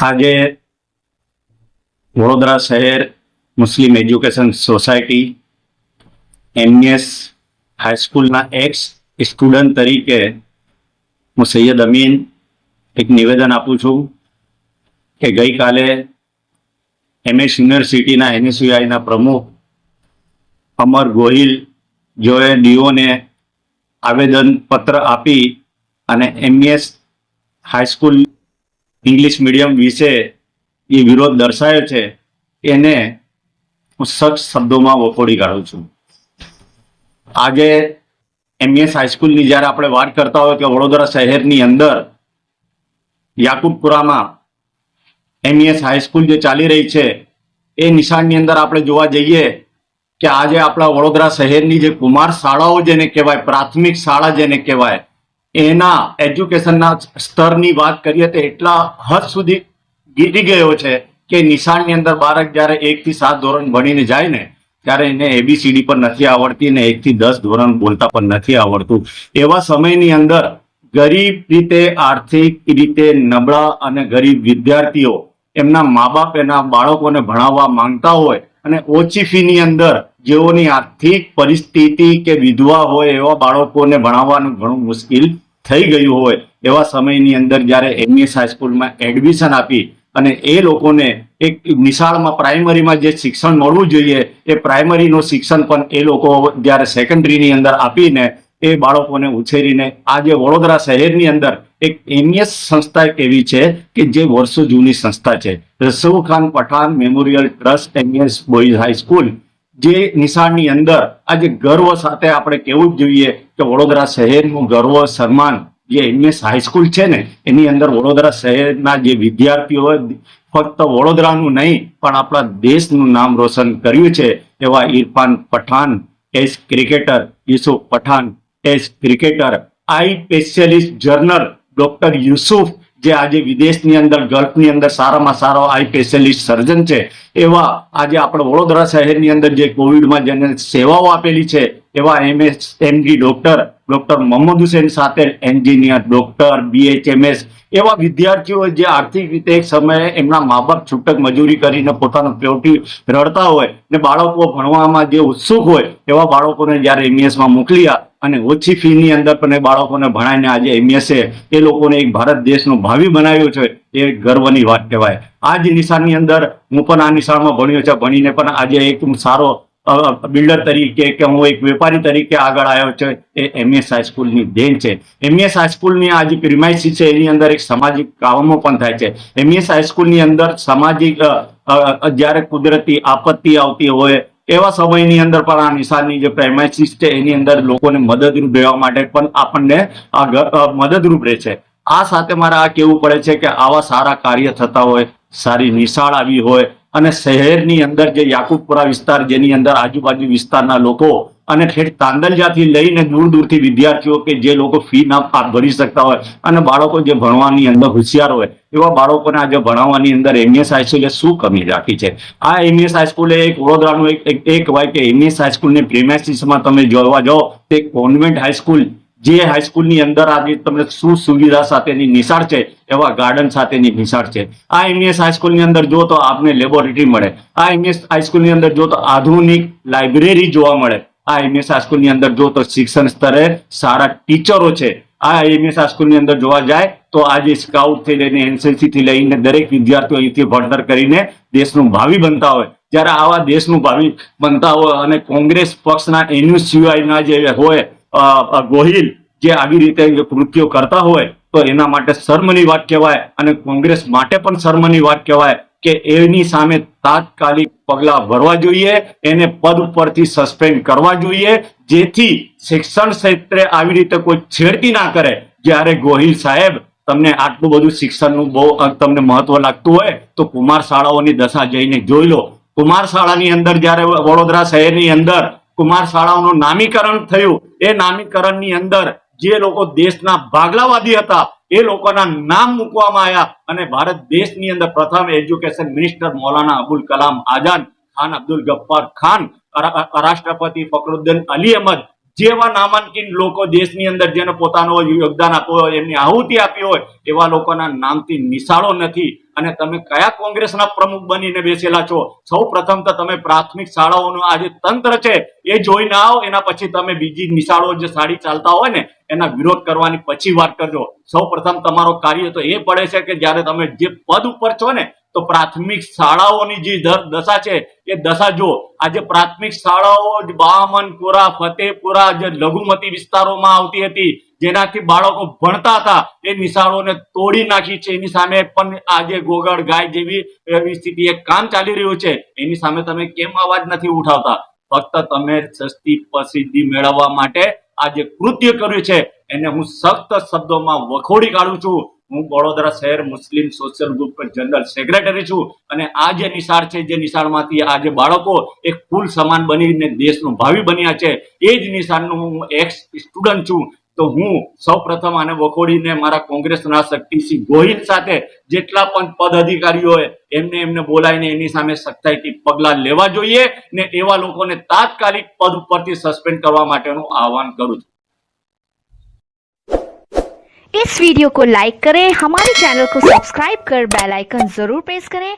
આજે વડોદરા શહેર Muslim education society, MS હાઈસ્કૂલના એક્સ સ્ટુડન્ટ તરીકે હું સૈયદ અમીન એક નિવેદન આપું છું કે ગઈકાલે એમએસ યુનિવર્સિટીના એનએસયુઆઈના પ્રમુખ અમર ગોહિલ જોએ ડીઓને આવેદન પત્ર આપી અને એમએસ હાઈસ્કૂલ ઇંગ્લિશ મીડિયમ વિશે એ વિરોધ દર્શાવ્યો છે, એને હું સખ્ત શબ્દોમાં વખોડી કાઢું છું. આજે એમએસ હાઈસ્કૂલની જ્યારે આપણે વાત કરતા હોય કે વડોદરા શહેરની અંદર, યાકુબપુરામાં એમએસ હાઈસ્કૂલ જે ચાલી રહી છે, એ નિશાનની અંદર આપણે જોવા જઈએ કે આજે આપણા વડોદરા શહેરની જે કુમાર શાળાઓ જેને કહેવાય, પ્રાથમિક શાળા જેને કહેવાય એના એજ્યુકેશનના સ્તરની વાત કરીએ તો એટલા હદ સુધી ગીરી ગયો છે કે નિશાળની અંદર બાળક જ્યારે એકથી સાત ધોરણ ભણીને જાય ને, ત્યારે એને એબીસીડી પણ નથી આવડતી ને એકથી દસ ધોરણ બોલતા પણ નથી આવડતું. એવા સમયની અંદર ગરીબ રીતે, આર્થિક રીતે નબળા અને ગરીબ વિદ્યાર્થીઓ એમના મા બાપ એના બાળકોને ભણાવવા માંગતા હોય અને ઓછી ફીની અંદર જેઓની આર્થિક પરિસ્થિતિ કે વિધવા હોય એવા બાળકોને ભણાવવાનું ઘણું મુશ્કેલ થઈ ગયું હોય એવા સમયની અંદર જ્યારે એમએસ હાઈસ્કૂલમાં એડમિશન આપી અને એ લોકોને એક નિશાળમાં પ્રાઇમરીમાં જે શિક્ષણ મળવું જોઈએ એ પ્રાઇમરીનું શિક્ષણ પણ એ લોકો જ્યારે સેકન્ડરીની અંદર આપીને એ બાળકોને ઉછેરીને આજે વડોદરા શહેરની અંદર એક એમએસ સંસ્થા એક એવી છે કે જે વર્ષો જૂની સંસ્થા છે? Rasu Khan Pathan memorial trust MS boys high school જે નિશાળની અંદર આજે ગર્વ સાથે આપણે કેવું જ જોઈએ કે વડોદરા શહેરનું ગર્વ સન્માન જે એમએસ હાઈસ્કૂલ છે ને, એની અંદર વડોદરા શહેરના જે વિદ્યાર્થીઓ ફક્ત વડોદરાનું નહીં, પણ આપણા દેશનું નામ રોશન કર્યું છે એવા Irfan Pathan as cricketer Yusuf Pathan as cricketer eye specialist general doctor Yusuf જે આજે વિદેશની અંદર, ગલ્ફની અંદર સારામાં સારો આઈ સ્પેશિયલિસ્ટ સર્જન છે, એવા આજે આપણે વડોદરા શહેરની અંદર જે કોવિડમાં જેને સેવાઓ આપેલી છે, એવા MS, MD doctor doctor Mohammed Hussain સાથે એન્જિનિયર, ડોક્ટર, બીએચએમએસ, એવા વિદ્યાર્થીઓ જે આર્થિક રીતે એક સમયે એમના મા બાપ છૂટક મજૂરી કરીને પોતાનું પેટી રડતા હોય ને બાળકો ભણવામાં જે ઉત્સુક હોય, એવા બાળકોને જ્યારે એમએસમાં મોકલ્યા અને ઓછી ફીની અંદર પણ એ બાળકોને ભણાવીને આજે એમએસએ એ લોકોને એક ભારત દેશનું ભાવિ બનાવ્યું છે, એ ગર્વની વાત કહેવાય. આ જ નિશાનની અંદર હું પણ આ નિશાળમાં ભણ્યો છે, ભણીને પણ આજે એક સારો બિલ્ડર તરીકે કે હું એક વેપારી તરીકે આગળ આવ્યો છે, એ એમએસ હાઈસ્કૂલની દેન છે. એમએસ હાઈસ્કૂલની આ જે પ્રિમાઇસી છે, એની અંદર એક સામાજિક કામો પણ થાય છે. એમએસ હાઈસ્કૂલની અંદર સામાજિક જ્યારે કુદરતી આપત્તિ આવતી હોય એવા સમયની અંદર પણ આ નિશાનની જે પ્રેમાઇસીસ છે, એની અંદર લોકોને મદદરૂપ રહેવા માટે પણ આપણને મદદરૂપ રહે છે. આ સાથે મારે આ કહેવું પડે છે કે આવા સારા કાર્ય થતા હોય, સારી નિશાળ આવી હોય અને શહેરની અંદર જે યાકુબપુરા વિસ્તાર, જેની અંદર આજુબાજુ વિસ્તારના લોકો અને ઠેઠ તાંદલજાથી લઈને દૂર દૂરથી વિદ્યાર્થીઓ કે જે લોકો ફી ના ભરી શકતા હોય અને બાળકો જે ભણવાની અંદર હોશિયાર હોય, એવા બાળકોને આજે ભણાવવાની અંદર એમએસ હાઈસ્કૂલે શું કમી રાખી છે? આ એમએસ હાઈસ્કૂલે એક વડોદરાનું એક કહેવાય કે એમએસ હાઈસ્કૂલની પ્રેમાઇસીસમાં તમે જોવા જાઓ, તે કોન્વેન્ટ હાઈસ્કૂલ જે હાઈસ્કૂલની અંદર આજે તમને શું સુવિધા સાથેની નિશાળ છે, એવા ગાર્ડન સાથેની નિશાળ છે. આ એમએસ હાઈસ્કૂલની અંદર જો તો આપને લેબોરેટરી મળે. આ એમએસ હાઈસ્કૂલની અંદર જો તો આધુનિક લાઇબ્રેરી જોવા મળે. આ એમએસ હાઈસ્કૂલની અંદર જો તો શિક્ષણ સ્તરે સારા ટીચરો છે. આ એમએસ હાઈસ્કૂલની અંદર જોવા જાય તો આજે સ્કાઉટથી લઈને એનસીસી થી લઈને દરેક વિદ્યાર્થીઓ અહીંથી ભણતર કરીને દેશનું ભાવિ બનતા હોય. જ્યારે આવા દેશનું ભાવિ બનતા હોય અને કોંગ્રેસ પક્ષના એનયુસીઆઈ સિવાયના જે હોય ગોહિલ જે આવી રીતે કૃત્યો કરતા હોય, તો એના માટે શર્મની વાત કહેવાય અને કોંગ્રેસ માટે પણ શર્મની વાત કહેવાય કે એની સામે તાત્કાલિક પગલા ભરવા જોઈએ, એને પદ ઉપરથી સસ્પેન્ડ કરવા જોઈએ, જેથી શિક્ષણ ક્ષેત્રે આવી રીતે કોઈ છેડતી ના કરે. જ્યારે ગોહિલ સાહેબ તમને આટલું બધું શિક્ષણનું બહુ તમને મહત્વ લાગતું હોય, તો કુમાર શાળાઓની દશા જઈને જોઈ લો. કુમાર શાળાની અંદર જ્યારે વડોદરા શહેરની અંદર કુમાર શાળાઓનું નામીકરણ થયું. એ નામીકરણની અંદર જે લોકો દેશના ભાગલાવાદી હતા, એ લોકોના નામ મૂકવામાં આવ્યા અને ભારત દેશની અંદર પ્રથમ એજ્યુકેશન મિનિસ્ટર મૌલાના અબુલ કલામ આઝાદ ખાન, અબ્દુલ ગફ્ફાર ખાન રાષ્ટ્રપતિ ફકરુદ્દીન અલી અહમદ જેવા નામાંકિન લોકો દેશની અંદર જેને પોતાનો યોગદાન આપ્યું હોય, એમની આહુતિ આપી હોય, એવા લોકોના નામથી નિશાળો નથી. અને તમે કયા કોંગ્રેસના પ્રમુખ બનીને બેસેલા છો? સૌ પ્રથમ તો તમે પ્રાથમિક શાળાઓનું આ જે તંત્ર છે, એ જોઈને આવો. એના પછી તમે બીજી નિશાળો જે સાડી ચાલતા હોય ને, એના વિરોધ કરવાની પછી વાત કરજો. સૌ તમારો કાર્ય તો એ પડે છે કે જ્યારે તમે જે પદ ઉપર છો ને, તો પ્રાથમિક શાળાઓની જે દશા છે, એ દશા જો આજે પ્રાથમિક શાળાઓ બામનપુરા, ફતેપુરા, જે લઘુમતી વિસ્તારોમાં આવતી હતી જેનાથી બાળકો ભણતા હતા, એ નિશાળોને તોડી નાખી છે. એની સામે પણ આજે ગોગળ ગાય જેવી એવી સ્થિતિ, એક કામ ચાલી રહ્યું છે. એની સામે તમે કેમ અવાજ નથી ઉઠાવતા? ફક્ત તમે સસ્તી પ્રસિદ્ધિ મેળવવા માટે આ જે કૃત્ય કર્યું છે. એને હું સખ્ત શબ્દોમાં વખોડી કાઢું છું. હું વડોદરા શહેર Muslim social group general secretary છું અને આ જે નિશાળ છે, જે નિશાળમાંથી આ જે બાળકો એક કુલ સમાન બનીને દેશનું ભાવિ બન્યા છે. એ જ નિશાળનું હું એક્સ સ્ટુડન્ટ છું. તો હું સૌ પ્રથમ આને વખોડીને મારા કોંગ્રેસના શક્તિસિંહ ગોહિલ સાથે જેટલા પણ પદ અધિકારીઓ હોય એમને એમને બોલાવીને એની સામે સખ્તાઈથી પગલાં લેવા જોઈએ ને એવા લોકોને તાત્કાલિક પદ ઉપરથી સસ્પેન્ડ કરવા માટેનું આહવાન કરું છું इस वीडियो को लाइक करें हमारे चैनल को सब्सक्राइब कर बेल आइकन जरूर प्रेस करें